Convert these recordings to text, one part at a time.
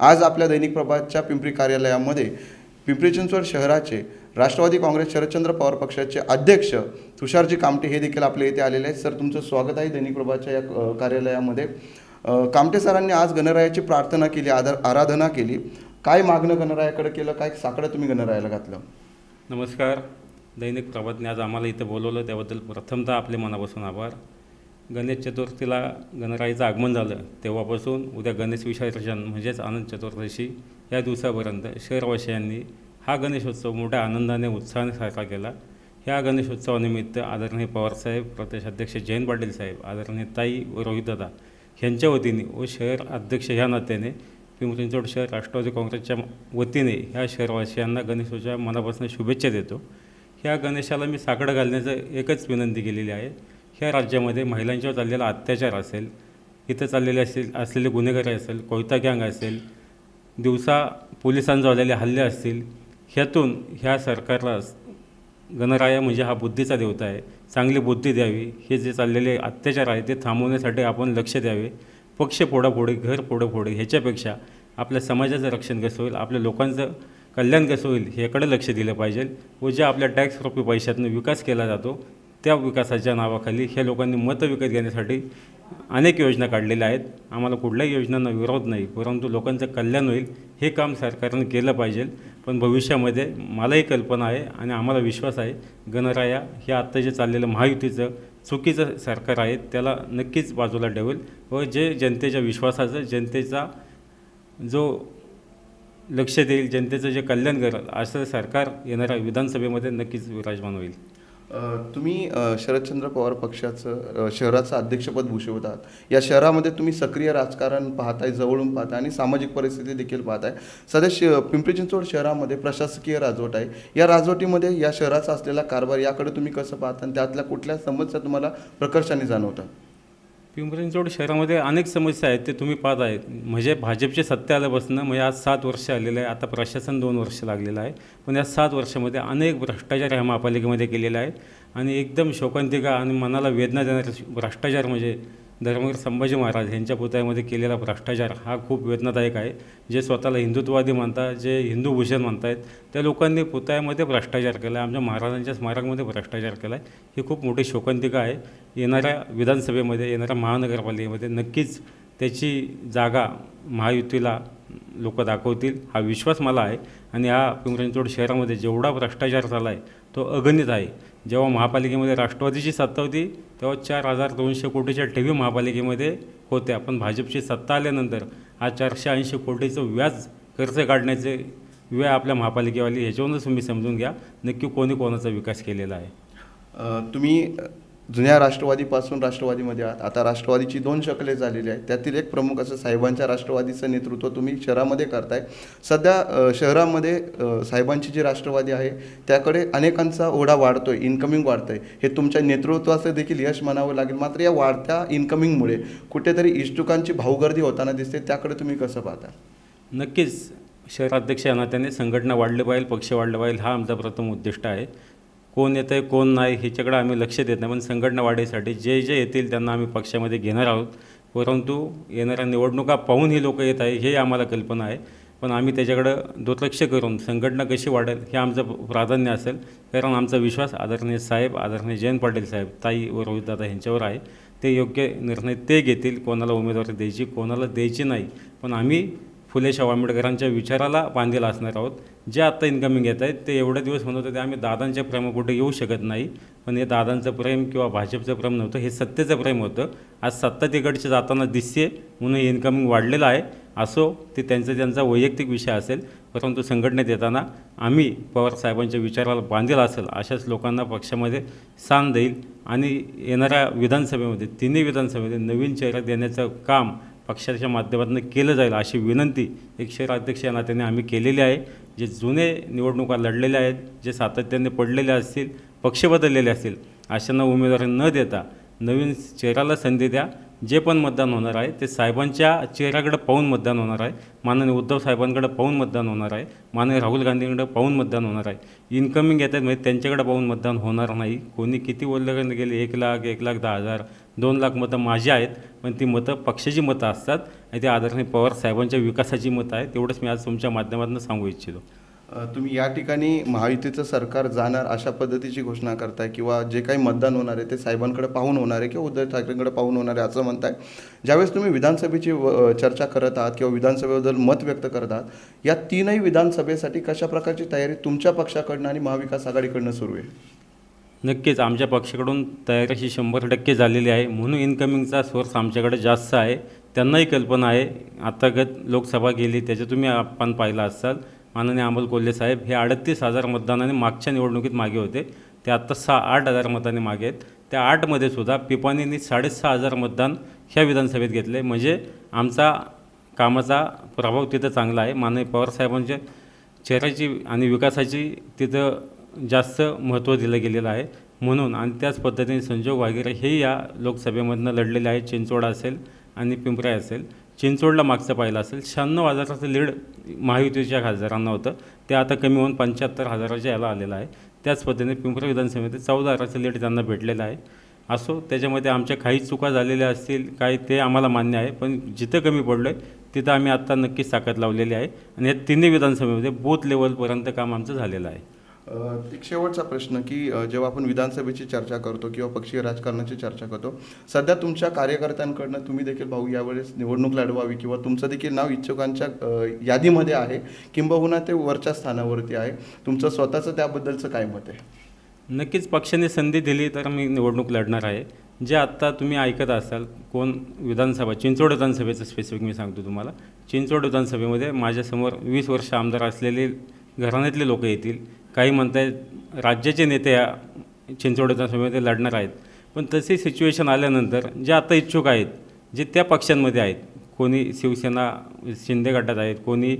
आज आपल्या दैनिक प्रभातच्या पिंपरी कार्यालयामध्ये पिंपरी चिंचवड शहराचे राष्ट्रवादी काँग्रेस शरदचंद्र पवार पक्षाचे अध्यक्ष तुषारजी कामटे हे देखील आपल्या इथे आलेले आहेत. सर तुमचं स्वागत आहे दैनिक प्रभातच्या या कार्यालयामध्ये. कामटे सरांनी आज गणरायाची प्रार्थना केली आदर आराधना केली. काय मागणं गणरायाकडे केलं? काय साकडं तुम्ही गणरायाला घातलं? नमस्कार. दैनिक प्रभातने आज आम्हाला इथं बोलवलं. त्याबद्दल प्रथमतः आपले मनापासून आभार. गणेश चतुर्थीला गणराईचं आगमन झालं. तेव्हापासून उद्या गणेश विसर्जन म्हणजेच आनंद चतुर्दशी या दिवसापर्यंत शहरवासियांनी हा गणेशोत्सव मोठ्या आनंदाने उत्साहाने साजरा केला. ह्या गणेशोत्सवानिमित्त आदरणीय पवारसाहेब प्रदेश अध्यक्ष जयंत पाटील साहेब आदरणीय ताई व रोहितदादा ह्यांच्या वतीने व शहर अध्यक्ष ह्या नात्याने पिंपरी चिंचवड शहर राष्ट्रवादी काँग्रेसच्या वतीने ह्या शहरवासियांना गणेशोत्सवाच्या मनापासून शुभेच्छा देतो. ह्या गणेशाला मी साकडं घालण्याचं एकच विनंती केलेली आहे. ह्या राज्यामध्ये महिलांच्यावर चाललेला अत्याचार असेल इथं चाललेले असेल असलेले गुन्हेगारी असेल कोयता गँग असेल दिवसा पोलिसांवर झालेले हल्ले असतील ह्यातून ह्या सरकारला गणराया म्हणजे हा बुद्धीचा देवता आहे. चांगली बुद्धी द्यावी. हे जे चाललेले अत्याचार आहे ते थांबवण्यासाठी आपण लक्ष द्यावे. पक्ष फोडाफोडी घर फोडाफोडी ह्याच्यापेक्षा आपल्या समाजाचं रक्षण कसं होईल आपल्या लोकांचं कल्याण कसं होईल ह्याकडे लक्ष दिलं पाहिजे व जे आपल्या टॅक्स रुपये पैशातून विकास केला जातो त्या विकासाच्या नावाखाली ह्या लोकांनी मतं विकत घेण्यासाठी अनेक योजना काढलेल्या आहेत. आम्हाला कुठल्याही योजनांना विरोध नाही परंतु लोकांचं कल्याण होईल हे काम सरकारनं केलं पाहिजे. पण भविष्यामध्ये मलाही कल्पना आहे आणि आम्हाला विश्वास आहे गणराया हे आत्ता जे चाललेलं महायुतीचं चुकीचं सरकार आहे त्याला नक्कीच बाजूला ठेवेल व जे जनतेच्या विश्वासाचं जनतेचा जो लक्ष देईल जनतेचं जे कल्याण करेल असं सरकार येणाऱ्या विधानसभेमध्ये नक्कीच विराजमान होईल. तुम्ही शरदचंद्र पवार पक्षाचं शहराचं अध्यक्षपद भूषवत आहात या शहरामध्ये तुम्ही सक्रिय राजकारण पाहताय जवळून पाहताय आणि सामाजिक परिस्थिती देखील पाहताय. सध्या श पिंपरी चिंचवड शहरामध्ये प्रशासकीय राजवट आहे. या राजवटीमध्ये या शहराचा असलेला कारभार याकडे तुम्ही कसं पाहता आणि त्यातल्या कुठल्या समस्या तुम्हाला प्रकर्षाने जाणवतात? पिंपरी चिंचवड शहरामध्ये अनेक समस्या आहेत ते तुम्ही पाहत आहेत. म्हणजे भाजपचे सत्ता आल्यापासून म्हणजे आज सात वर्ष आलेलं आहे. आता प्रशासन दोन वर्ष लागलेलं आहे. पण या सात वर्षामध्ये अनेक भ्रष्टाचार ह्या महापालिकेमध्ये केलेला आहे आणि एकदम शोकांतिका आणि मनाला वेदना देणारे भ्रष्टाचार म्हणजे धर्मवीर संभाजी महाराज यांच्या पुतळ्यामध्ये केलेला भ्रष्टाचार हा खूप वेदनादायक आहे. जे स्वतःला हिंदुत्ववादी मानतात जे हिंदू भूषण मानतायत त्या लोकांनी पुतळ्यामध्ये भ्रष्टाचार केला आहे आमच्या महाराजांच्या स्मारकामध्ये भ्रष्टाचार केला आहे ही खूप मोठी शोकांतिका आहे. येणाऱ्या विधानसभेमध्ये येणाऱ्या महानगरपालिकेमध्ये नक्कीच त्याची जागा महायुतीला लोक दाखवतील. हा विश्वास मला आहे. आणि हा पिंपरी चिंचवड शहरामध्ये जेवढा भ्रष्टाचार झाला आहे तो अगणित आहे. जेव्हा महापालिकेमध्ये राष्ट्रवादीची सत्ता होती तेव्हा चार हजार दोनशे कोटीच्या ठेवी महापालिकेमध्ये होत्या. पण भाजपची सत्ता आल्यानंतर आज चारशे ऐंशी कोटीचं व्याज कर्ज काढण्याचे वेळ आपल्या महापालिकेवाली ह्याच्यावरूनच तुम्ही समजून घ्या. नक्की कोणी कोणाचा विकास केलेला आहे? तुम्ही जुन्या राष्ट्रवादीपासून राष्ट्रवादीमध्ये आहात. आता राष्ट्रवादीची दोन शकले झालेली आहेत. त्यातील एक प्रमुख असं साहेबांच्या राष्ट्रवादीचं नेतृत्व तुम्ही शहरामध्ये करताय. सध्या शहरामध्ये साहेबांची जी राष्ट्रवादी आहे त्याकडे अनेकांचा ओढा वाढतोय इन्कमिंग वाढतंय. हे तुमच्या नेतृत्वाचं देखील यश म्हणावं लागेल. मात्र या वाढत्या इन्कमिंगमुळे कुठेतरी इच्छुकांची भाऊगर्दी होताना दिसते. त्याकडे तुम्ही कसं पाहता? नक्कीच. शहराध्यक्ष या नात्याने संघटना वाढली पाहिजे पक्ष वाढले पाहिजे हा आमचा प्रथम उद्दिष्ट आहे. कोण येतं आहे कोण नाही ह्याच्याकडे आम्ही लक्ष देत नाही. पण संघटना वाढीसाठी जे जे येतील त्यांना आम्ही पक्षामध्ये घेणार आहोत. परंतु येणाऱ्या निवडणुका पाहून ही लोक येत आहे हे आम्हाला कल्पना आहे. पण आम्ही त्याच्याकडं दुर्लक्ष करून संघटना कशी वाढेल हे आमचं प्राधान्य असेल. कारण आमचा विश्वास आदरणीय साहेब आदरणीय जयंत पाटील साहेब ताई व रोहितदादा यांच्यावर आहे. ते योग्य निर्णय ते घेतील. कोणाला उमेदवारी द्यायची कोणाला द्यायची नाही. पण आम्ही फुले शाहू आंबेडकरांच्या विचाराला बांधील असणार आहोत. जे आत्ता इन्कमिंग येत आहेत ते एवढे दिवस म्हणत होते आम्ही दादांच्या कुठे येऊ शकत नाही. पण हे दादांचं प्रेम किंवा भाजपचं प्रेम नव्हतं हे सत्तेचं प्रेम होतं. आज सत्ता तिकडचे जाताना दिसते म्हणून हे इन्कमिंग वाढलेलं आहे. असो ते त्यांचा त्यांचा वैयक्तिक विषय असेल परंतु संघटनेत येताना आम्ही पवार साहेबांच्या विचाराला बांधील असेल अशाच लोकांना पक्षामध्ये स्थान देईल. आणि येणाऱ्या विधानसभेमध्ये तिन्ही विधानसभेमध्ये नवीन चेहरा देण्याचं काम पक्षाच्या माध्यमातून केलं जाईल अशी विनंती एक शहराध्यक्ष या नात्याने आम्ही केलेली आहे. जे जुने निवडणुका लढलेल्या आहेत जे सातत्याने पडलेले असतील पक्ष बदललेले असतील अशांना उमेदवारी न देता नवीन चेहऱ्याला संधी द्या. जे पण मतदान होणार आहे ते साहेबांच्या चेहऱ्याकडे पाहून मतदान होणार आहे. माननीय उद्धव साहेबांकडे पाहून मतदान होणार आहे. माननीय राहुल गांधींकडे पाहून मतदान होणार आहे. इन्कमिंग येतात म्हणजे त्यांच्याकडे पाहून मतदान होणार नाही. कोणी किती बोललं गेले? एक लाख एक लाख दहा हजार दोन लाख मतं माझी आहेत. पण ती मतं पक्षाची मतं असतात आणि ती आदरणीय पवार साहेबांच्या विकासाची मतं आहे तेवढंच मी आज तुमच्या माध्यमातून सांगू इच्छितो. तुम्ही या ठिकाणी महायुतीचं सरकार जाणार अशा पद्धतीची घोषणा करताय किंवा जे काही मतदान होणार आहे ते साहेबांकडे पाहून होणार आहे किंवा उद्धव ठाकरेंकडे पाहून होणार आहे असं म्हणताय? ज्यावेळेस तुम्ही विधानसभेची व- चर्चा करत आहात किंवा विधानसभेबद्दल मत व्यक्त करत आहात या तीनही विधानसभेसाठी कशा प्रकारची तयारी तुमच्या पक्षाकडनं आणि महाविकास आघाडीकडनं सुरू आहे? नक्कीच आमच्या पक्षाकडून तयारी ही शंभर टक्के झालेली आहे. म्हणून इन्कमिंगचा सोर्स आमच्याकडे जास्त आहे. त्यांनाही कल्पना आहे. आतागत लोकसभा गेली त्याचं तुम्ही आपण पाहिला असाल. माननीय अमोल कोल्हे साहेब हे अडतीस हजार मतदानाने मागच्या निवडणुकीत मागे होते. ते आत्ता सहा आठ हजार मतांनी मागे आहेत. त्या आठमध्ये सुद्धा पिपानींनी साडेसहा हजार मतदान ह्या विधानसभेत घेतले. म्हणजे आमचा कामाचा प्रभाव तिथं चांगला आहे. माननीय पवारसाहेबांच्या चेहऱ्याची आणि विकासाची तिथं जास्त महत्त्व दिलं गेलेलं आहे. म्हणून आणि त्याच पद्धतीने संजोग वगैरे हे या लोकसभेमधनं लढलेले आहेत. चिंचोडा असेल आणि पिंपराय असेल. चिंचोडला मागचं पाहिलं असेल शहाण्णव हजाराचं लीड महायुतीच्या खासदारांना होतं. ते आता कमी होऊन पंच्याहत्तर हजाराच्या याला आलेलं आहे. त्याच पद्धतीने पिंपरा विधानसभेमध्ये चौदा हजाराचं लीड त्यांना भेटलेलं आहे. असो त्याच्यामध्ये आमच्या काही चुका झालेल्या असतील काही ते आम्हाला मान्य आहे पण जिथं कमी पडलं आहे तिथं आम्ही आत्ता नक्कीच ताकद लावलेली आहे. आणि या तिन्ही विधानसभेमध्ये बूथ लेवलपर्यंत काम आमचं झालेलं आहे. एक शेवटचा प्रश्न की जेव्हा आपण विधानसभेची चर्चा करतो किंवा पक्षीय राजकारणाची चर्चा करतो सध्या तुमच्या कार्यकर्त्यांकडनं तुम्ही देखील भाऊ यावेळेस निवडणूक लढवावी किंवा तुमचं देखील नाव इच्छुकांच्या यादीमध्ये आहे किंबहुना ते वरच्या स्थानावरती आहे. तुमचं स्वतःचं त्याबद्दलचं काय मत आहे? नक्कीच पक्षाने संधी दिली तर मी निवडणूक लढणार आहे. जे आत्ता तुम्ही ऐकत असाल कोण विधानसभा चिंचवड विधानसभेचं स्पेसिफिक मी सांगतो तुम्हाला. चिंचवड विधानसभेमध्ये माझ्यासमोर वीस वर्ष आमदार असलेले घराण्यातले लोक येतील. काही म्हणतायत राज्याचे नेते या चिंचवड लढणार आहेत. पण तसे सिच्युएशन आल्यानंतर जे आता इच्छुक आहेत जे त्या पक्षांमध्ये आहेत कोणी शिवसेना शिंदे गटात आहेत कोणी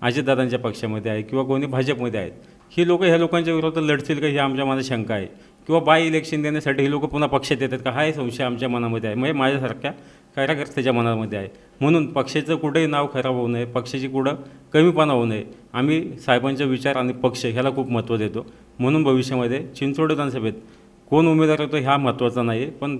अजितदादांच्या पक्षामध्ये आहे किंवा कोणी भाजपमध्ये आहेत ही लोक ह्या लोकांच्या विरोधात लढतील का ही आमच्या मनात शंका आहे. किंवा बाय इलेक्शन देण्यासाठी ही लोक पुन्हा पक्षात येतात का हा संशय आमच्या मनामध्ये आहे. म्हणजे माझ्यासारख्या कार्यकर्त्याच्या मनामध्ये आहे. म्हणून पक्षाचं कुठेही नाव खराब होऊ नये पक्षाची कुठं कमीपणा होऊ नये. आम्ही साहेबांचा विचार आणि पक्ष ह्याला खूप महत्त्व देतो. म्हणून भविष्यामध्ये चिंचवड विधानसभेत कोण उमेदवार होतो ह्या महत्त्वाचा नाही आहे पण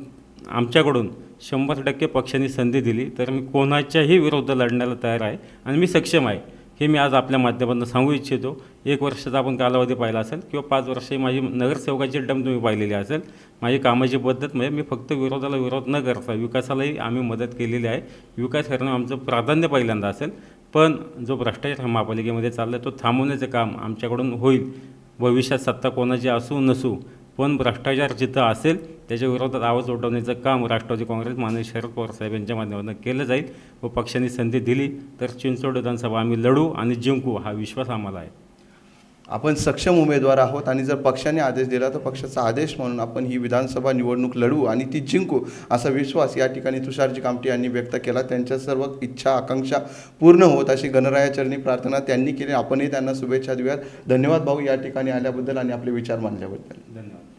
आमच्याकडून शंभर टक्के पक्षांनी संधी दिली तर मी कोणाच्याही विरुद्ध लढण्याला तयार आहे आणि मी सक्षम आहे. हे मी आज आपल्या माध्यमातून सांगू इच्छितो. एक वर्षाचा आपण कालावधी पाहिला असेल किंवा पाच वर्षही माझी नगरसेवकाची डम तुम्ही पाहिलेली असेल. माझी कामाची पद्धत म्हणजे मी फक्त विरोधाला विरोध न करता विकासालाही आम्ही मदत केलेली आहे. विकास करणं आमचं प्राधान्य पहिल्यांदा असेल. पण जो भ्रष्टाचार महापालिकेमध्ये चालला आहे तो थांबवण्याचं काम आमच्याकडून होईल. भविष्यात सत्ता कोणाची असू नसू पण भ्रष्टाचार जिथं असेल त्याच्या विरोधात आवाज उठवण्याचं काम राष्ट्रवादी काँग्रेस माननीय शरद पवार साहेब यांच्या माध्यमातून केलं जाईल. व पक्षाने संधी दिली. तर चिंचवड विधानसभा आम्ही लढू आणि जिंकू हा विश्वास आम्हाला आहे. आपण सक्षम उमेदवार आहोत आणि जर पक्षाने आदेश दिला तर पक्षाचा आदेश म्हणून आपण ही विधानसभा निवडणूक लढू आणि ती जिंकू असा विश्वास या ठिकाणी तुषारजी कामटे यांनी व्यक्त केला. त्यांच्या सर्व इच्छा आकांक्षा पूर्ण होत अशी गणरायाचरणी प्रार्थना त्यांनी केली. आपणही त्यांना शुभेच्छा देऊयात. धन्यवाद भाऊ या ठिकाणी आल्याबद्दल आणि आपले विचार मांडल्याबद्दल. धन्यवाद.